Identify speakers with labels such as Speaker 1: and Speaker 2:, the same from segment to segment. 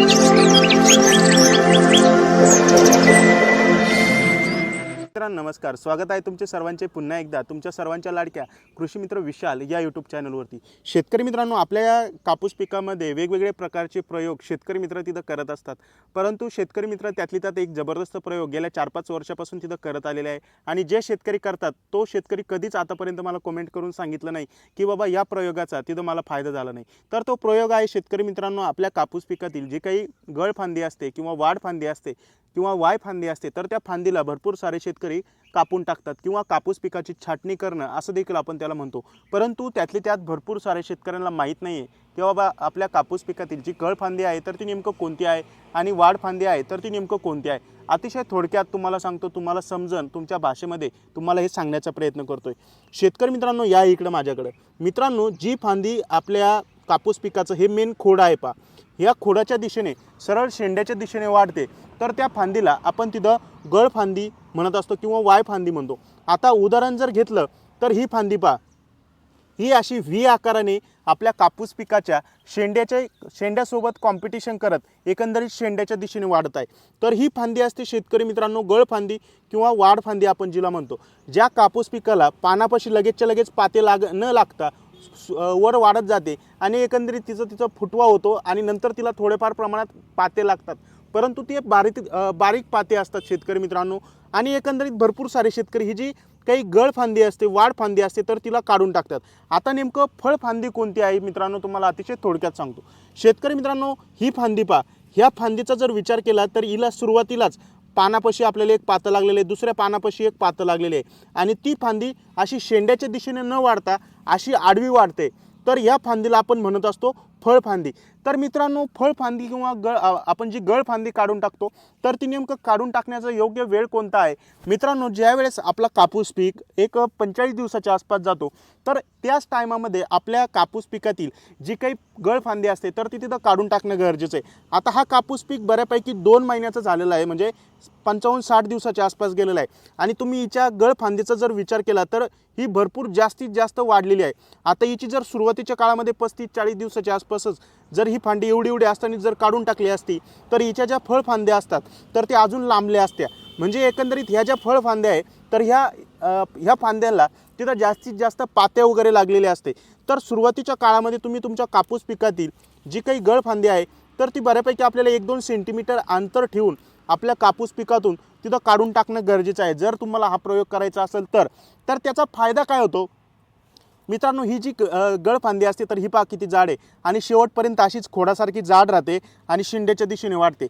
Speaker 1: Música मित्रांनो नमस्कार. स्वागत आहे तुमचे सर्वांचे पुन्हा एकदा. तुमच्या सर्वांच्या लाडक्या कृषी मित्र विशाल या यूट्यूब चॅनलवरती शेतकरी मित्रांनो आपल्या या कापूस पिकामध्ये वेगवेगळे प्रकारचे प्रयोग शेतकरी मित्र तिथं करत असतात. परंतु शेतकरी मित्र त्यातली त्यात एक जबरदस्त प्रयोग गेल्या चार पाच वर्षापासून तिथं करत आलेले आहे. आणि जे शेतकरी करतात तो शेतकरी कधीच आतापर्यंत मला कमेंट करून सांगितलं नाही की बाबा या प्रयोगाचा तिथं मला फायदा झाला नाही. तर तो प्रयोग आहे शेतकरी मित्रांनो आपल्या कापूस पिकातील जी काही गळ फांदी असते किंवा वाढ फांदी असते किंवा वाय फांदी असते तर त्या फांदीला भरपूर सारे शेतकरी कापून टाकतात किंवा कापूस पिकाची छाटणी करणं असं देखील आपण त्याला म्हणतो. परंतु त्यातले त्यात भरपूर सारे शेतकऱ्यांना माहीत नाही आहे की बाबा आपल्या कापूस पिकातील जी कळ फांदी आहे तर ती नेमकं कोणती आहे आणि वाढ फांदी आहे तर ती नेमकं कोणती आहे? अतिशय थोडक्यात तुम्हाला सांगतो तुम्हाला समजन तुमच्या भाषेमध्ये तुम्हाला हे सांगण्याचा प्रयत्न करतोय. शेतकरी मित्रांनो या इकडं माझ्याकडं. मित्रांनो जी फांदी आपल्या कापूस पिकाचं हे मेन खोड आहे पा या खोडाच्या दिशेने सरळ शेंड्याच्या दिशेने वाढते तर त्या फांदीला आपण तिथं गळ फांदी म्हणत असतो किंवा वाय फांदी म्हणतो. आता उदाहरण जर घेतलं तर ही फांदी पा ही अशी व्ही आकाराने आपल्या कापूस पिकाच्या शेंड्याच्या शेंड्यासोबत कॉम्पिटिशन करत एकंदरीत शेंड्याच्या दिशेने वाढत आहे. तर ही फांदी असते शेतकरी मित्रांनो गळ फांदी किंवा वाढ फांदी आपण जिला म्हणतो. ज्या कापूस पिकाला पानापाशी लगेचच्या लगेच पाते लाग न लागता वर वाढत जाते आणि एकंदरीत तिचं तिचं फुटवा होतो आणि नंतर तिला थोडेफार प्रमाणात पाते लागतात. परंतु ते बारीक बारीक पाते असतात शेतकरी मित्रांनो. आणि एकंदरीत भरपूर सारे शेतकरी ही जी काही गळ फांदी असते वाढ फांदी असते तर तिला काढून टाकतात. आता नेमकं फळ फांदी कोणती आहे मित्रांनो तुम्हाला अतिशय थोडक्यात सांगतो. शेतकरी मित्रांनो ही फांदी पा ह्या फांदीचा जर विचार केला तर हिला सुरुवातीलाच पानापाशी आपल्याला एक पातं लागलेलं आहे दुसऱ्या पानापाशी एक पातं लागलेले आहे. आणि ती फांदी अशी शेंड्याच्या दिशेने न वाढता अशी आडवी वाढते. तर या फांदीला आपण म्हणत असतो फळफांदी तर मित्रांनो फळफांदी किंवा गळ आपण जी गळ फांदी काढून टाकतो तर ती नेमकं काढून टाकण्याचा योग्य वेळ कोणता आहे? मित्रांनो ज्यावेळेस आपला कापूस पीक एक पंचेचाळीस दिवसाच्या आसपास जातो तर त्याच टायमामध्ये आपल्या कापूस पिकातील जी काही गळ फांदी असते तर ती तिथं काढून टाकणं गरजेचं आहे. आता हा कापूस पीक बऱ्यापैकी दोन महिन्याचा झालेला आहे म्हणजे पंचावन्न साठ दिवसाच्या आसपास गेलेला आहे. आणि तुम्ही हिच्या गळफांदीचा जर विचार केला तर ही भरपूर जास्तीत जास्त वाढलेली आहे. आता हिची जर सुरुवातीच्या काळामध्ये पस्तीस चाळीस दिवसाच्या आसपासच जर ही फांदी एवढी एवढी असताना जर काढून टाकली असती तर हिच्या ज्या फळफांद्या असतात तर ते अजून लांबल्या असत्या. म्हणजे एकंदरीत ह्या ज्या फळफांद्या आहे तर ह्या ह्या फांद्यांना तिथं जास्तीत जास्त पात्या वगैरे लागलेल्या असते. तर सुरुवातीच्या काळामध्ये तुम्ही तुमच्या कापूस पिकातील जी काही गळफांदी आहे तर ती बऱ्यापैकी आपल्याला एक दोन सेंटीमीटर अंतर ठेवून आपल्या कापूस पिकातून तिथं काढून टाकणं गरजेचं आहे. जर तुम्हाला हा प्रयोग करायचा असेल तर. तर त्याचा फायदा काय होतो? मित्रांनो ही जी गळफांदी असते तर ही पा किती जाड आहे. आणि शेवटपर्यंत अशीच खोडासारखी जाड राहते आणि शिंड्याच्या दिशेने वाढते.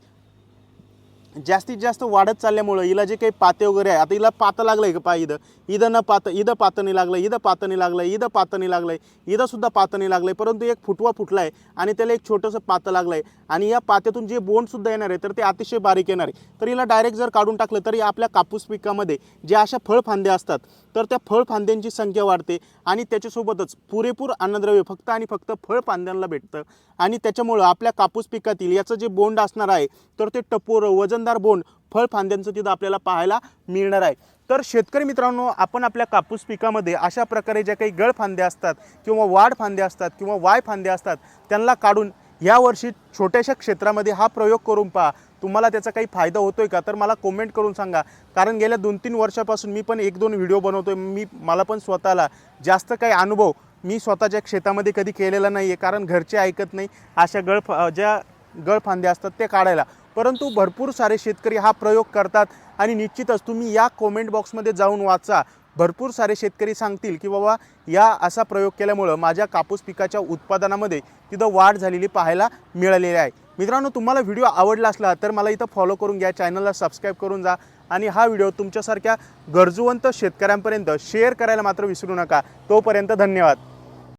Speaker 1: जास्तीत जास्त वाढत चालल्यामुळं हिला जे काही पाते वगैरे आहे आता हिला पातं लागलं आहे का पा इथं? इथं न पातं इथं पातं नाही लागलं इथं पातं नाही लागलं इथं पातं नाही लागलं इथं सुद्धा पातं नाही लागलं परंतु एक फुटवा फुटला आहे आणि त्याला एक छोटंसं पातं लागलं आहे आणि या पात्यातून जे बोंडसुद्धा येणार आहे तर ते अतिशय बारीक येणार आहे. तर हिला डायरेक्ट जर काढून टाकलं तरी आपल्या कापूस पिकामध्ये ज्या अशा फळफांद्या असतात तर त्या फळफांद्यांची संख्या वाढते आणि त्याच्यासोबतच पुरेपूर अन्नद्रव्य फक्त आणि फक्त फळफांद्यांना भेटतं. आणि त्याच्यामुळं आपल्या कापूस पिकातील याचं जे बोंड असणार आहे तर ते टपोर वजनदार बोंड फळफांद्यांचं तिथं आपल्याला पाहायला मिळणार आहे. तर शेतकरी मित्रांनो आपण आपल्या कापूस पिकामध्ये अशा प्रकारे ज्या काही गळ फांद्या असतात किंवा वाढ फांद्या असतात किंवा वाय फांद्या असतात त्यांना काढून यावर्षी छोट्याशा क्षेत्रामध्ये हा प्रयोग करून पहा. तुम्हाला त्याचा काही फायदा होतोय का? तर मला कमेंट करून सांगा. कारण गेल्या दोन तीन वर्षापासून मी पण एक दोन व्हिडिओ बनवतोय. मी मला पण स्वतःला जास्त काही अनुभव मी स्वतःच्या शेतामध्ये कधी केलेला नाही आहे कारण घरचे ऐकत नाही अशा गळ ज्या गळफांद्या असतात ते काढायला. परंतु भरपूर सारे शेतकरी हा प्रयोग करतात आणि निश्चितच तुम्ही या कॉमेंट बॉक्समध्ये जाऊन वाचा. भरपूर सारे शेतकरी सांगतील की बाबा या असा प्रयोग केल्यामुळं माझ्या कापूस पिकाच्या उत्पादनामध्ये तिथं वाढ झालेली पाहायला मिळालेली आहे. मित्रांनो तुम्हाला व्हिडिओ आवडला असला तर मला इथं फॉलो करून घ्या चॅनलला सबस्क्राईब करून जा आणि हा व्हिडिओ तुमच्यासारख्या गरजूवंत शेतकऱ्यांपर्यंत शेअर करायला मात्र विसरू नका. तोपर्यंत धन्यवाद.